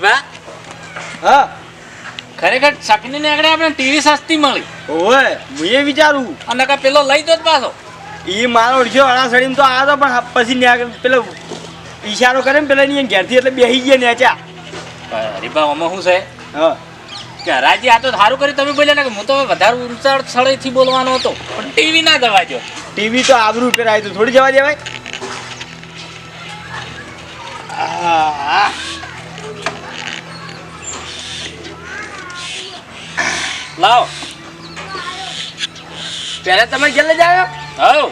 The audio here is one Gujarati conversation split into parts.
હરીબા હા. ખરેખર શકની ને આગળ આપણે ટીવી સસ્તી મળી. ઓય હું એ વિચારું. અને કા પેલો લઈ દો જ પાછો. એ મારો અડધો અડાસડીમાં તો આવ્યો તો પણ પછી ન્યા પેલો ઈશારો કરે ને પેલા ની ઘેરથી એટલે બેસી ગયા નેચા હરીબા આમાં શું છે? હા. રાજી આ તો સારું કર્યું તમે બોલ્યા ને કે હું તો વધારે ઊંચા સ્થળેથી બોલવાનો હતો. પણ ટીવી ના દવાજો ટીવી તો આબરૂ પેરાય તો થોડી જવા દેવાય. આહ. લાવો. પહેલા તમે ઘેર લઈ જાવ હવ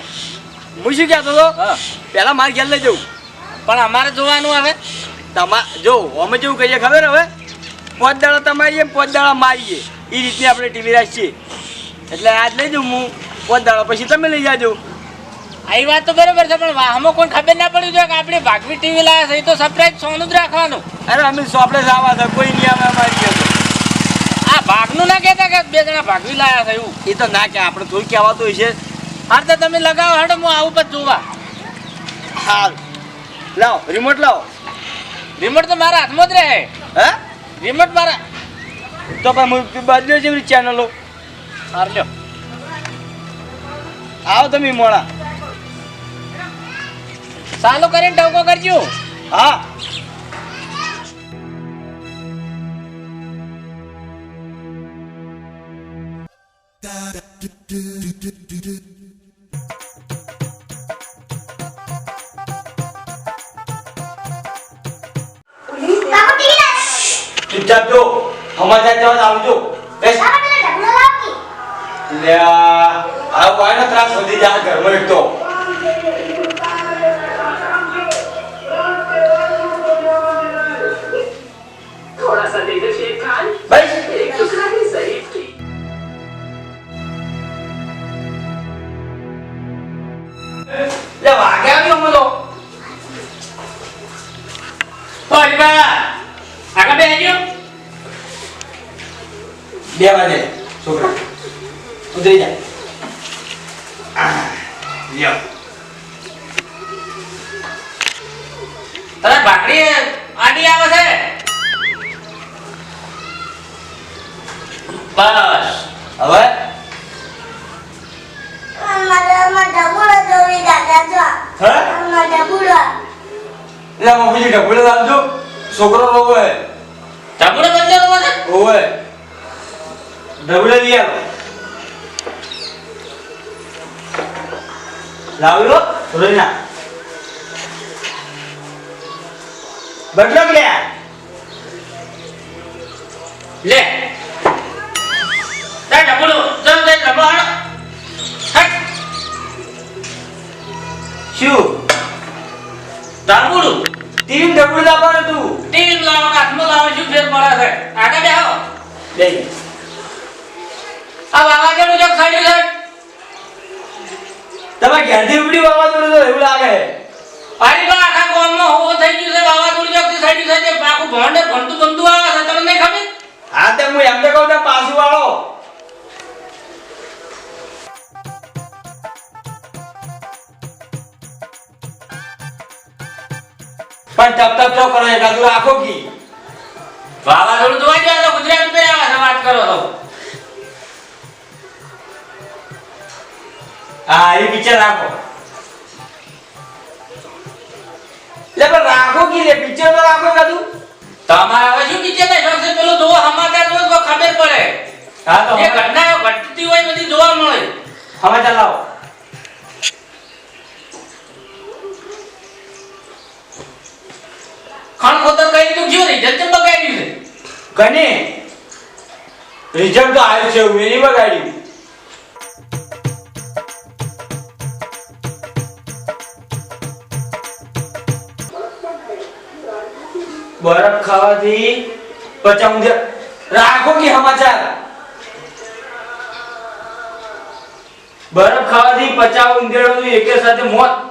હું શું કહેતો હતો? પહેલા મારે ઘેર લઈ જવું. પણ અમારે જોવાનું હવે. તમા જો અમે જેવું કહીએ ખબર હવે? પોત દાડા તમારીએ પાંચ પોત દાડા મારીએ. એ રીતની આપણે ટીવી રાખીએ. એટલે આજ લઈ જાઉં હું. પોત દાડા પછી તમે લઈ જાજો. આ વાત તો બરાબર છે પણ અમે કોઈ ખબર ના પડી જોઈએ કે આપણે ભાગવી ટીવી લાવ્યા છે એ તો સરપ્રાઈઝ સોનું જ રાખવાનું. અરે અમે સોપડે જવા હતા કોઈ નહીં અમે અમારી ભાગનું ના કહેતા કે બે જણા ભાગવી લાયા છે એવું? એ તો ના કે આપણે થોડું કહેવાતું હોય છે. હાર તો તમે લગાવો હાડો હું આવું પણ જોવા. હાલ. લાવો રિમોટ લાવો. રિમોટ તો મારા હાથમાં જ રહે. હે? રિમોટ મારા તો પણ હું બદલ્યો છે ચેનલો હાર લ્યો. આવો તમે મોડા. ચાલુ કરીને ટવકો કરજો. હા. ચૂપચાપ જો સમાચાર જવા આવજો બેસ. લે, આ વાયનો ત્રાસ વધી જાય ઘરમાં એક તો ઓ હરીબા આગળ બે આવજો બે વાગે છોકરા. ઉતરી જા. લ્યો. તારા ભાખરી આડી આવે છે? બસ. હવે મારા માં ઢગલો જોવી દાદા જો હે માં ઢગલો મમ્મી ઢબુડે લાવજો છોકરો રોવો હે જમણો બંધ કરવો છે ઓવે ઢબુડે લઈ આવો. લાવ્યો રોઈના. બદલો કે? લે. તા જમણો જમ દે શું? ઢબુડે લાવવાનું તું. ટીમ લાવો હાથમાં લાવો શું ફેર પડે છે? આગળ બેહો. બે. આ વાવાઝોડું જો ખાડ્યું છે? તમે ઘેરથી ઉપડી વાવાઝોડું તો એવું લાગે. હરીબા આખા ગામમાં હોવો થઈ ગયું છે વાવાઝોડું જો ખાડ્યું છે તે આખું ભોંડે ભણતું ભણતું આવે છે તમને નહીં ખબર? હા તે હું એમ તો કહું પાછું વાળો. પણ ટપ ટપ તો કરો ડગલો રાખો કી વાવાઝોડું જોવા ગયા તો ગુજરાત ઉપર આવે વાત કરો તો. હા એ પિક્ચર રાખો. લે પણ રાખો કી લે પિક્ચર તો રાખો એકાદું તમારે હવે શું પિક્ચર થાય? છે પેલું જોવો સમાચાર જોવો તો ખબર પડે. હા તો એ ઘટના ઘટતી હોય બધી જોવા મળે. હવે ચલાવો ખણ ખોતર કરી તું ગયો રિઝલ્ટ કેમ બગાડ્યું છે. કને રિઝલ્ટ તો આવ્યું છે એની બગાડ્યું બરફ ખાવાથી પચા ઊંધે રાખો કે સમાચાર. બરફ ખાવાથી પચાવ ઊંધેડાનું એકે સાથે મોત.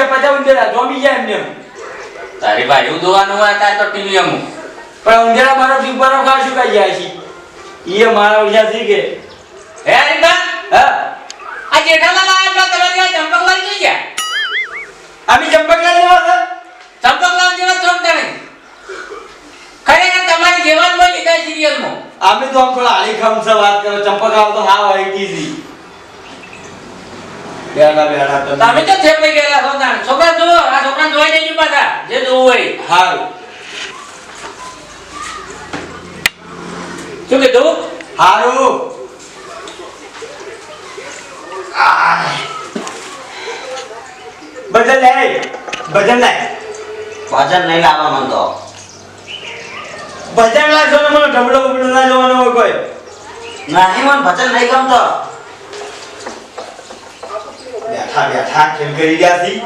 ગયા પચાવ ઊંધેડા જોમી ગયા એમને. તારી ભાઈ જોવાનું હોય તાર તો ટીવી અમુક. પણ ઊંધેડા મારો થી બરફ ખા શું કાઈ જાય છે. એ મારા ઉજા છે કે. હે હરીબા હા. આ જેઠાલાલ આયા હતા તમારી આ ચંપકલાલ જોઈ ગયા? અમે ચંપક લઈ જવા છે ચંપકલાલ જેવા ચોક તણે ખરેખર તમારી જેવા જ મેં લીધા સિરિયલમાં અમે તો આમ થોડા હાલીખમ છે વાત કરો ચંપક આવ તો હા હોય કીધી બેડા બેડા તમે. તમે તો થેપાઈ ગયેલા છો તાણ. છોકરા જુઓ આ છોકરાને જોઈ દેજો પાછા. જે જોવું હોય હારું શું કીધું હારું. ભજન લે ભજન નહીં લાવવા માંગતો. ભજન લાગશો ને મને ઢબડો બબડો ના જોવાનો હોય કોઈ. નહીં મને ભજન નહીં ગમતો. બેઠા બેઠા ખેલ કરી રહ્યા છી?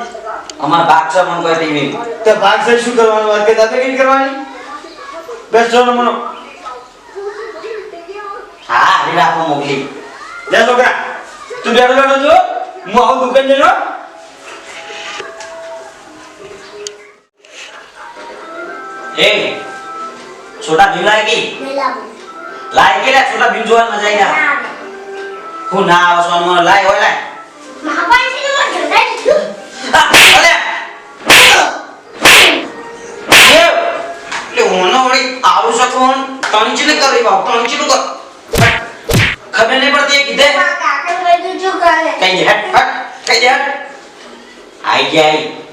અમાર ભાગ છે મન કોઈ ટીવી તો ભાગ છે શું કરવાનું? વાત કે દાદાગીરી કરવાની? બેસો ને મનો હા હારી રાખો મોકલી. લે છોકરા. તું બેઠો બેઠો જો. હું આવું દુકાન જજો એ છોટા ભીમ લાય કી? મેલા લાય કે લે છોટા ભીમ જોવાની મજા આવી ના. હું ના આવે સોન લાય હોય લાય. તણચી ને કરી બાપ તણચી નું કર ખબર નહીં પડતી કીધે કઈ હટ કઈ દે આઈ ગયા આઈ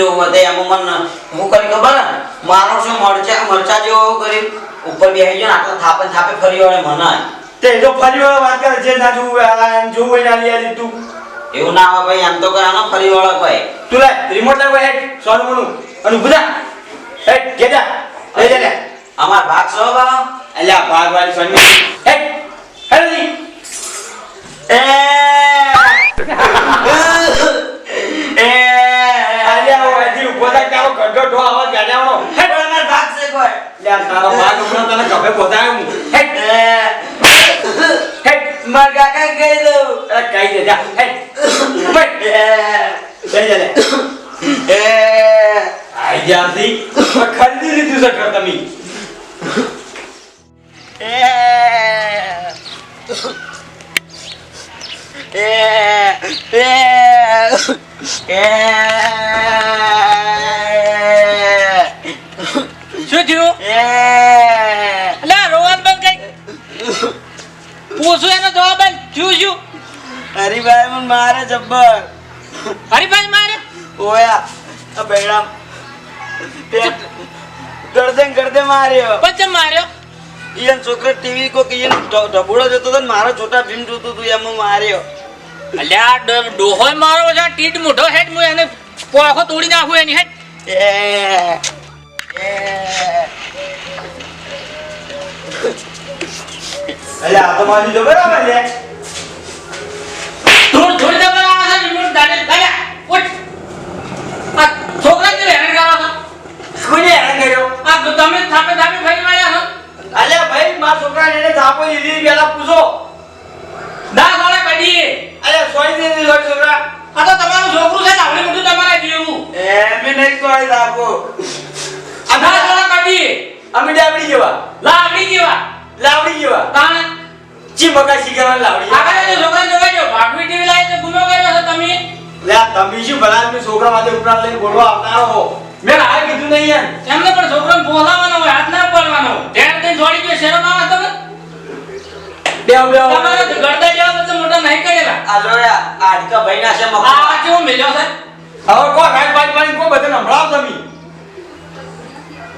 જેવું હતું એમાં મન હું કરી ખબર? મારો શું મરચા મરચા જેવો કરી. ઉપર બેસી ગયો આટલા થાપે થાપે ફરી વળે મને. તે તો ફરી વળે વાત કરે છે ના જોવું એમ જોવું ના લઈ આલી તું. એવું ના આવે ભાઈ એમ તો કરાનો ફરી વળે કોઈ. તું લે રિમોટ લાવ હેડ સોનું મનું અને બુધા હેડ કે જા. લે જા લે. અમાર ભાગ સો બા અલ્યા ભાગ વાળી સોની હેડ હેડ. એ અલ્યા થા તારો ગઢો ભાગ છે કોઈ. લ્યા તારો ભાગ હમણાં તને ગભે પહોંચાડ્યો હું. એ હેડ માર કાકા કહી દઉં. અરે કઈ દે જા. હેડ બેટ લઈ જા એ આઈ જ્યાંથી ખરીદી લીધું છે ઘર તમે. શું થયું એટલે આ બંધ કરી પૂછું એનો જવાબ. થયું શું હરીભાઈ મને મારે જબ્બર. હરીભાઈ મારે? ઓયા આ બેડા. પેટ ગરદન ગરદે માર્યો. પછી માર્યો? ઈયન છોકરો ટીવી કો કે ઈયન ઢ- ઢબુડો તો મારો છોટા ભીમ જોતું તું એમ માર્યો. અલ્યા ડોહોય મારો છે ટીટ મોઢો હેડ હું એને પોખો તોડી નાખું એની હેડ. એ અલ્યા આ તો મારી જો બરાબર લે ધૂળ ધૂળ જબર આવે છે રિમોટ દાડે અલ્યા ઉઠ. આ છોકરા ને હેરાન કરવા કોને હેરાન કર્યો? આ તમે થાપે થાપે ભાઈ વળ્યા છો. અલ્યા ભાઈ મારા છોકરાને એને થાપો લીધી પેલા પૂછો. ના વાળા પડી. અલ્યા સોય દે દે છોકરા. આ તો તમારું છોકરું છે ને આવડી બધું તમારે જેવું. એમ નહીં સોય થાપો. દા વાળા કઢીએ. અમે ડાબડી જેવા. લાવડી જેવા. લાવડી જેવા. તાણે. ચી મકા શીખવા લાવડી આગળ જે છોકરા જોવા જો ભાગવી ટીવી લાવી ગુનો કર્યો છે તમે. લે તમે શું ભલા તમે છોકરા માટે ઉપરાંત લઈને બોલવા આવતા હો? મેં આ કીધું નહીં યાર એમને પણ છોકરાને બોલાવવાનો હોય હાથ ના પડવાનો ધ્યાન દઈને જોડી ગયો શરમ આવે તમે? બેવ બેવ તમારે ગરદા જેવા બધા મોટા નહીં કરેલા. આ જોયા આડકા ભાઈ ના છે મકા આ કેવો મેલ્યો છે? હવે કો રાત બાજ બાજ કો બધા નમળાવ તમે.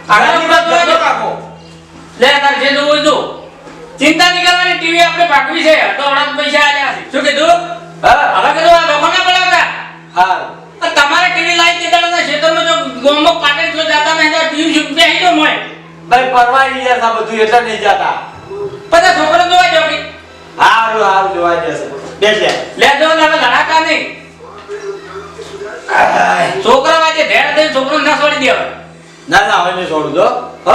આગળની વાત જોઈ રાખો લે તાર જે જોવું જો. ચિંતા નહીં કરવાની ટીવી આપણે પાકવી છે. તો હમણાં પૈસા આલ્યા છે. શું કીધું? હા. હવે કીધું આ લોકો ના બોલાવતા હા તમારે ટીવી લાવી દેતા ખેતરમાં જો ગોમો પાટે જો જાતા નહીં તો ટીવી શું બેહી તો મોય ભાઈ પરવાઈ નહીં જતા બધું એટલે નહીં જતા. પછી છોકરો જોવા જાવ કે? હારું હારું જોવા જશે. બેસ. લે લે જો ને હવે ધડાકા નહીં. છોકરા વાજે ધેર દઈને છોકરો ના છોડી દેવાય ના ના હવે નહીં છોડું જો. હ.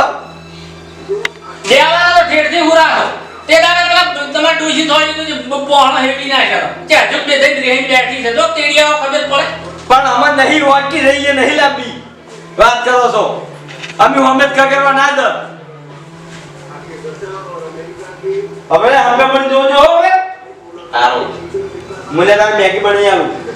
દેવાના તો ઠેરથી હુરા તે દાડે પેલા તમારે ડોશી થોડી પોહણ હેડી નાખ્યા હતા ત્યાં જો બે થઈ રહી બેઠી છે. જો તેડિયાઓ ખબર પડે. પણ અમે નહીં વાટકી રહીએ નહીં લાંબી. વાત કરો છો. અમે હમેજ કરવા ના દ. હવે અમે પણ જોજો હવે સારું. મને તાર મેગી બની આવું.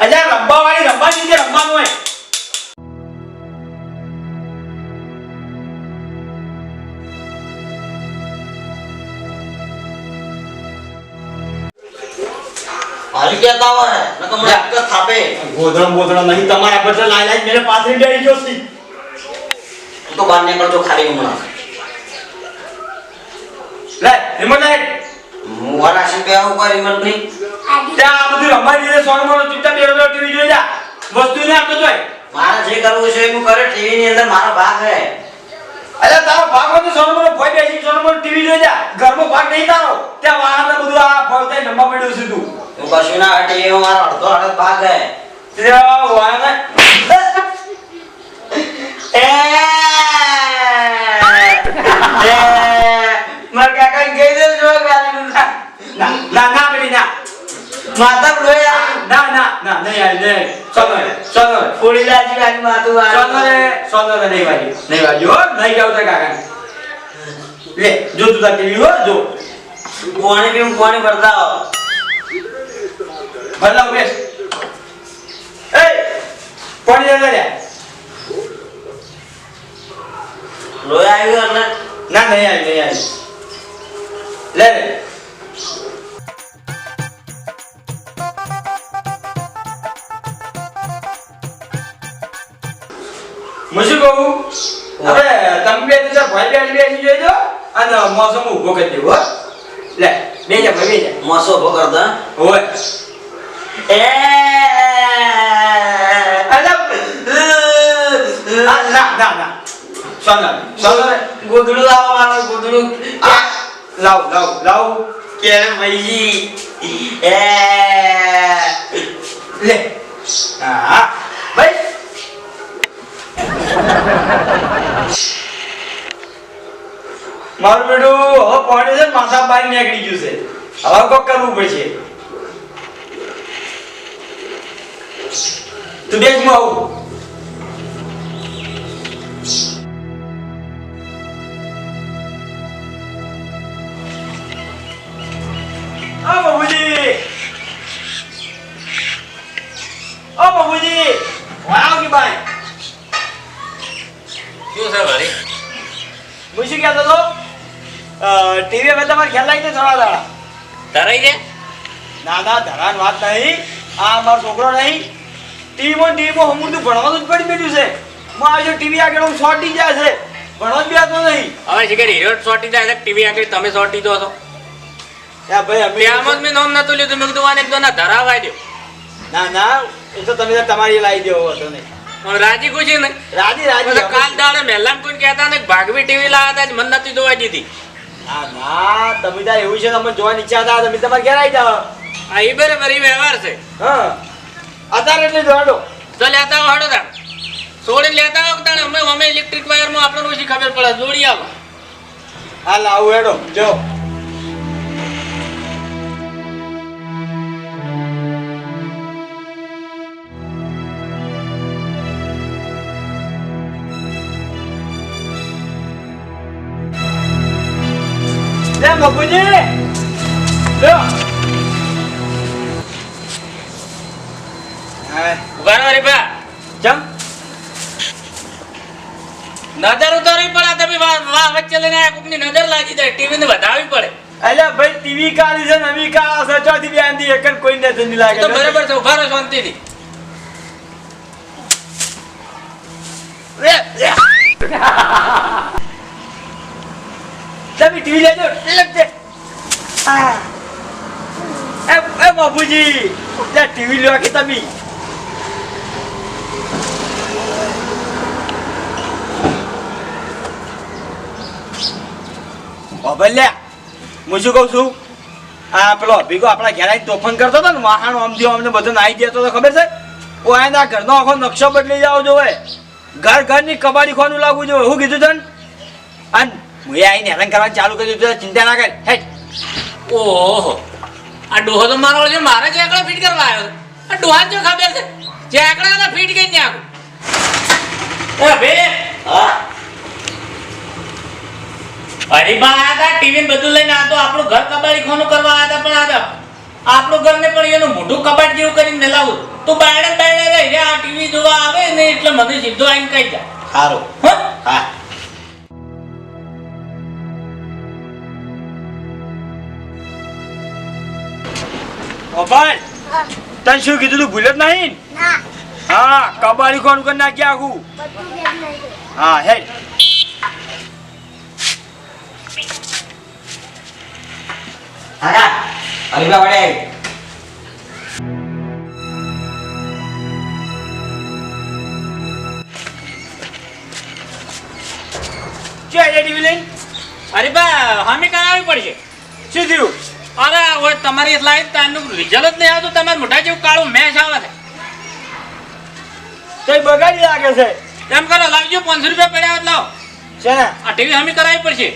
અલ્યા રમવા વાળી રમવા દીધે રમવાનું હોય કહેતા હોય તો મને એક થાપે. ગોધડમ ગોધડમ નહીં તમારા બદલે લાઈ લાઈ મેરે પાથરી ગયો છી. તો બહાર નીકળજો ખાલી હમણાં. લે હિંમત લાઈ હું બે ઉપર હિંમત નહીં. આ બધું રમવા દીધે સોનો મોનો ચૂપચાપ બેરો ટીવી જોઈ જા. વસ્તુ ને આપતો જોય મારે જે કરવું છે એ હું કરે ટીવી ની અંદર મારો ભાગ છે અરે તારો ભાગ હોય તો સોનો ભોય બેસી સોનો મોનો ટીવી જોઈ જા. ઘરમાં ભાગ નહીં તારો. ત્યાં વાળાને બધું આ ભોય નંબર નંબા પડ્યું છે તું. હું કશું ના હટી એમાં મારો અડધો અડધ ભાગ છે તે વાળાને. એ! એ! દે જો ગાલી ના ના ના બેટી ના. માતા લોહી ના ના ના નહીં આવી નહીં. રે રે નહીં નહીં હો. નહીં જાવ તાર કાકા લે જો તું તાર ટીવી હો જો. ભરતા હો બેસ. એ દે લે? લોહી આવ્યું ના નહીં આવી નહીં આવી. લે લે હું શું કહું હવે તમે બે તો ભાઈ બેસી બેસી જોઈ અને મોસમ ઊભો કરી દેવો હો લે બે જા ભાઈ બે જા મોસો ઊભો કર દે હોય એ અલા આ ના ના ના સોના સોના ગોદડું લાવો મારો ગોદડું આ લાવ લાવ લાવ કે મારું બેટું હવે પાણી છે માથા બહાર નીકળી ગયું છે. હવે કોક કરવું પડશે. તું બેસમાં આવું. ઓ બાબુજી ઓ બાબુજી વાવ કે ભાઈ શું છે ભાઈ હું શું કહેતો હતો ટીવી મેં તમારે ખ્યાલ લાવી દે થોડા દાડા ધરાઈ છે ના ના ધરાન વાત નહીં આ મારો છોકરો નહીં ટીવીમાં ટીવીમાં હમુરતું ભણવાનું જ પડી બેઠું છે હું આજે ટીવી આગળ હું શોર્ટી જાય છે ભણવા જ બેસતો નહીં હવે શીખર હીરો શોર્ટી જાય છે ટીવી આગળ તમે શોર્ટી દો છો મેં નોમ નતું લીધું. મેં કીધું આને એક દોના ધરાવાય દો ના ના એ તો તમે તમારી લાવી દેવો હતો નહીં. પણ રાજી ખુશી નહીં રાજી રાજી કાલ દાડે મહેલામ કોઈ કહેતા ને ભાગવી ટીવી લાવ્યા હતા મન નથી જોવા દીધી. ના ના તમે તાર એવું છે તમે જોવાની ઈચ્છા હતા તમે તમારે ઘેર આવી જાઓ. આ ઈ બરાબર એ વ્યવહાર છે. હા. અત્યારે એટલે જોડો તો લેતા આવો હડો છોડીને લેતા આવો તાણ? અમે અમે ઇલેક્ટ્રિક વાયરમાં આપણને ઓછી ખબર પડે. જોડી આવો. હા લાવું હેડો જો લે મગુજી લ્યો હા. ઊભા રહો રે બા જમ નજર ઉતારવી પડે તમે વાહ વચ્ચે લઈને કોકની નજર લાગી જાય ટીવી ને વધારવી પડે. અલ્યા ભાઈ ટીવી કાઢી છે નવી કા સચોથી બે આંધી એક કોઈ નજર નહીં લાગે. તો બરાબર છે ઊભા રહો શાંતિથી. તમે ટીવી લેજો. આ. એ એ બાપુજી ત્યાં ટીવી લેવા કે તમે. ભલે હું શું કહું છું? આ પેલો ભીગો આપણા ઘેર આવીને તોફાન કરતો હતો ને વાહણ આમ અમને બધું નાહી દેતો તો ખબર છે? ઓ એના ઘરનો આખો નકશો બદલી જાવ જોવે. ઘર ઘરની કબાડી ખોનું લાગવું જોઈએ શું કીધું તને? અને હું આવીને હેરાન કરવાનું ચાલુ કરી દીધું ચિંતા ના કર. હેટ ઓહો. આ ડોહો તો મારો છે મારે જે એકડો ફિટ કરવા આવ્યો આ ડોહા જો ખબર છે? જે એકડા ફીટ કરી નાખું એ બે હા? અરે બા આયા હતા ટીવી બધું લઈને આ તો આપણું ઘર કબાડી ખોનું કરવા આવ્યા હતા પણ આ આપણું આપણું ઘરને પણ એનું મોઢું કબાટ જેવું કરીને મેલાવું તું બાયણે બાયણે રહી રે આ ટીવી જોવા આવે ને એટલે મને સીધો આઈને કહી જાય સારું હો? હા. ભાઈ તને શું કીધું તું ભૂલે જ નહીં? હા કબાડી કોણ કરી નાખી આખું. હા હે ટીવી અરે બા હમી કરાવવી પડશે શું થયું? અરે હવે તમારી લાઈન તારનું રિઝલ્ટ જ નહીં આવતું. તમારે મોઢા જેવું કાળું મેચ આવે છે. કઈ બગાડી લાગે છે. એમ કરો લાવજો પાંચસો રૂપિયા પડ્યા હોત લાવ. છે આ ટીવી હમી કરાવી પડશે.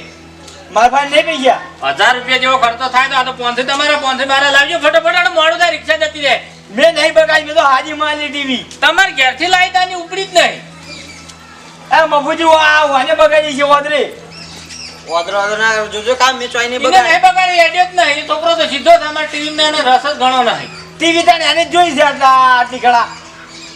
મારા પાસે નહીં પૈસા. હજાર રૂપિયા જેવો ખર્ચો થાય તો આ તો પાંચસો તમારા પાંચસો મારા લાવજો. ફટાફટ અને મોડું થાય રિક્ષા જતી રહે. મેં નહીં બગાડી મેં તો હાજી માલી ટીવી. તમારે ઘેરથી લાવી તાની ઉપડી જ નહીં. એ મફુજી આ વાને બગાડી છે વાદરે ઓદરો ઓદરો ના જોજો કામ મેં ચોઈ નહીં એને નહીં બગાડી એડ્યો જ નહીં છોકરો તો સીધો તમારા ટીવી માં રસ જ ઘણો નહીં. ટીવી તને એને જોઈ છે આટલા આટલી કળા.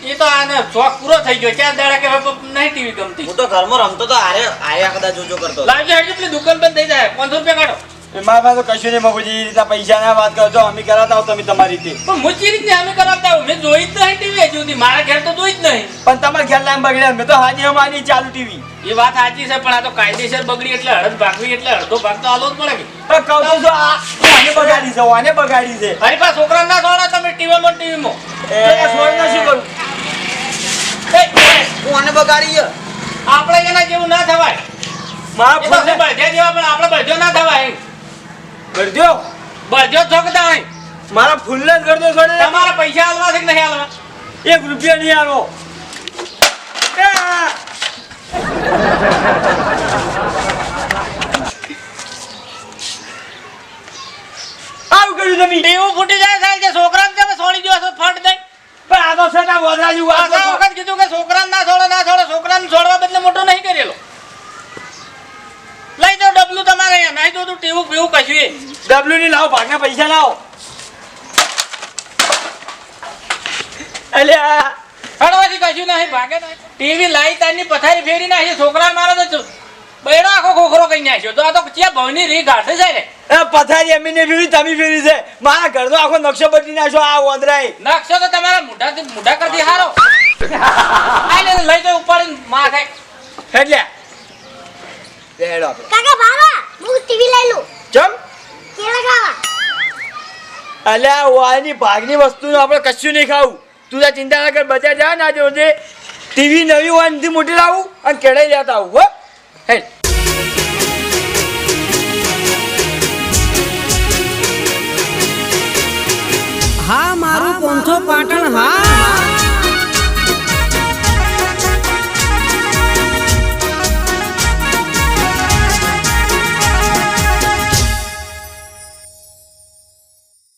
એ તો આને શોખ પૂરો થઈ ગયો. ચાર દાડા કે નહીં ટીવી ગમતી. હું તો ઘરમાં રમતો તો આરે આયા કદાચ જોજો કરતો લાવજો હેડજો પેલી દુકાન બંધ થઈ જાય. પાંચસો રૂપિયા કાઢો. મારા પાસે તો કશું નહીં મફુજી એ રીતના પૈસા ના વાત કરો છો અમે કરાવતા હો તમે તમારી રીતે. પણ હું જ અમે કરાવતા હું મેં જોઈ જ નહીં ટીવી હજુ સુધી. મારા ઘેર તો જોઈ જ નહીં. પણ તમારે ખ્યાલ લાઈન બગડ્યા મેં તો હાજી અમારી ચાલુ ટીવી. એ વાત સાચી છે પણ આ તો કાયદેસર બગડી એટલે હળદ ભાગવી એટલે અડધો ભાગ તો આલો જ પડે કે. પણ કહું છું, આ આને બગાડી છે આને બગાડી છે. અરે પા છોકરા ના સોડા તમે ટીવીમાં ટીવીમાં. એ ના શું કરું? હું આને બગાડી ગયો આપણે એના જેવું ના થવાય. મારા જેવા પણ આપણે બળધ્યો ના થવાય કરી દ્યો. બળધ્યો નહીં? મારા ફૂલને જ કરી છોડે તમારા પૈસા આલવા છે કે નહીં આલવા એક રૂપિયા નહીં આવો આવું કર્યું તમે? એવું ફૂટી જાય સાહેબ કે છોકરાને તમે છોડી દો છો ફટ દઈ પણ આ તો છે ના ગોધરા જેવું આ વખત કીધું કે છોકરાને ના છોડો ના છોડો. છોકરાને છોડવા બદલે મોટો નહીં કરેલો. ડબલું તમારે અહીંયા નહીં તો તું ટીવું પીવું કશું ડબલું ની લાવો ભાગના પૈસા લાવો. અલ્યા. હળવાથી કશું નહીં ભાગે ટીવી લાઈ તારની પથારી ફેરી નાખી છોકરા મારો તો બૈડો આખો ખોખરો કઈ નાખ્યો. તો આ તો ત્યાં ભવની રી ગાઢે છે ને? પથારી એમીને ફેરી તમે ફેરી છે. મારા ઘરનો આખો નકશો બદલી નાખ્યો આ ઓંદરાએ નકશો તો તમારા મોઢાથી મોઢા કરતી હારો. લઈ તો ઉપાડીને માથે. એટલે બેડો આપણે. કાકા બાબા હું ટીવી લઈ લઉં. ચમ? કેળા ખાવા. અલ્યા વાયની ભાગની વસ્તુનું આપણે કશું નહીં ખાવું. તું તો ચિંતા ના કર બજાર જા ના જોજે ટીવી નવી હોય એનાથી મોટી લાવું અને કેળાઈ જતા આવું હો? હે હા મારું પોંથો પાટણ